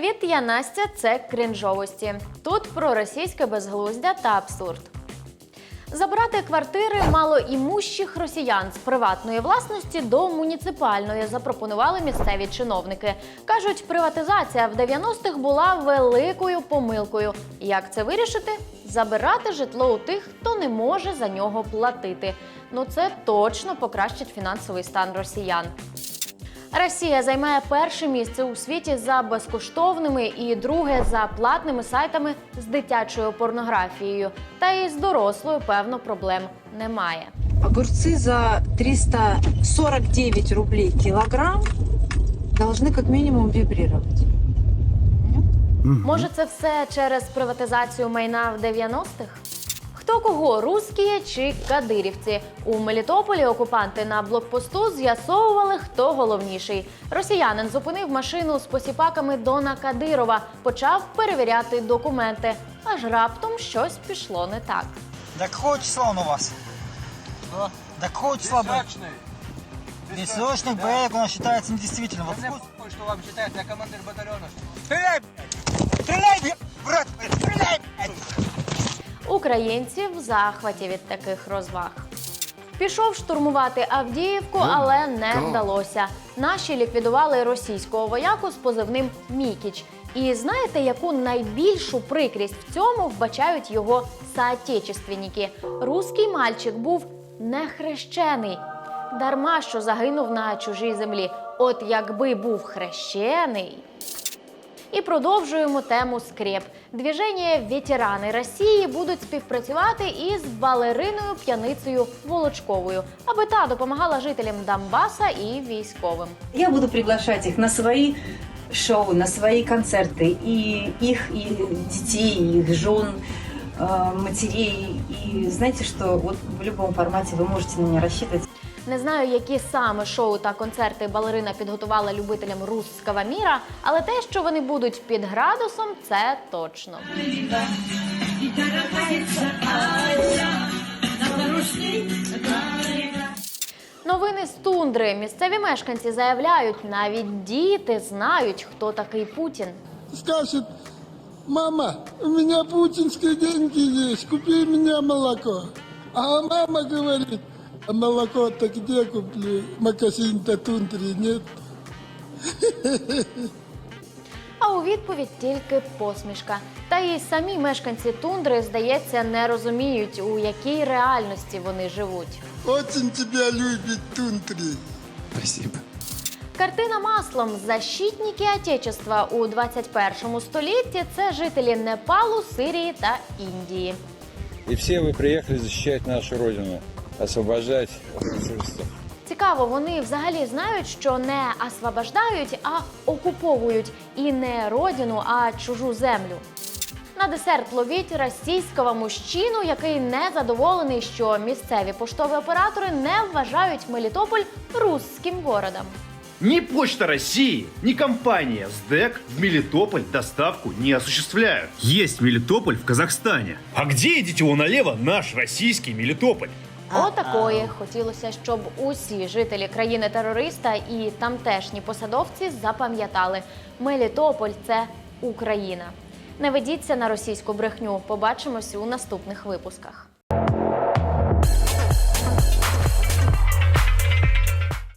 Привіт, я Настя. Це крінжовості. Тут про російське безглуздя та абсурд. Забрати квартири малоімущих росіян з приватної власності до муніципальної запропонували місцеві чиновники. кажуть, приватизація в 90-х була великою помилкою. Як це вирішити? Забирати житло у тих, хто не може за нього платити. Ну це точно покращить фінансовий стан росіян. Росія займає перше місце у світі за безкоштовними і друге за платними сайтами з дитячою порнографією. Та і з дорослою, певно, проблем немає. Огурцы за 349 рублей килограмм должны как минимум вибрировать. Може, це все через приватизацію майна в 90-х? Хто кого, русські чи кадирівці? У Мелітополі окупанти на блокпосту з'ясовували, хто головніший. Росіянин зупинив машину з посіпаками Дона Кадирова, почав перевіряти документи. Аж раптом щось пішло не так. До какого числа он у вас? До какого числа был? Бессрочный проект у нас считается недействительным. Вот какой- что вам считает, я командир батальона. Стреляй, блядь! Стреляй, блядь! брат, блядь! Стреляй, блядь! Українці в захваті від таких розваг. Пішов штурмувати Авдіївку, але не вдалося. Наші ліквідували російського вояку з позивним Мікіч. І знаєте, яку найбільшу прикрість в цьому вбачають його соотечественники? Руський мальчик був не хрещений. Дарма що загинув на чужій землі. От якби був хрещений. І продовжуємо тему скреп. Двіження ветерани Росії будуть співпрацювати із балериною п'яницею Волочковою, аби та допомагала жителям Донбаса і військовим. Я буду приглашать их на свои шоу, на свои концерты, и их, и детей, и их жен, э, матерей. И знаете, что вот в любом формате вы можете на меня рассчитывать. Не знаю, які саме шоу та концерти балерина підготувала любителям русского міра, але те, що вони будуть під градусом, це точно. Новини з тундри. Місцеві мешканці заявляють, навіть діти знають, хто такий Путін. скажет, мама, у меня путинские деньги есть, купи мне молоко. А мама говорит, а молоко-то где куплю? Магазин-то тундри нет. А у відповідь тільки посмішка. Та і самі мешканці тундри, здається, не розуміють, у якій реальності вони живуть. Очень тебя любит тундри. Картина маслом защитники Отечества у 21 столітті це жителі Непалу, Сирії та Індії. И все вы приехали защищать нашу Родину, освобождать. Цікаво, вони взагалі знають, що не освобождають, а окуповують і не родину, а чужу землю. На десерт ловіть російського мужчину, який не задоволений, що місцеві поштові оператори не вважають Мелітополь русським городом. Ни Почта России, ни компания СДЭК в Мелитополь доставку не осуществляют. Есть Мелитополь в Казахстане. А где, идите его налево, наш российский Мелитополь? Отакої хотілося, щоб усі жителі країни-терориста і тамтешні посадовці запам'ятали: Мелітополь це Україна. Не ведіться на російську брехню. Побачимось у наступних випусках.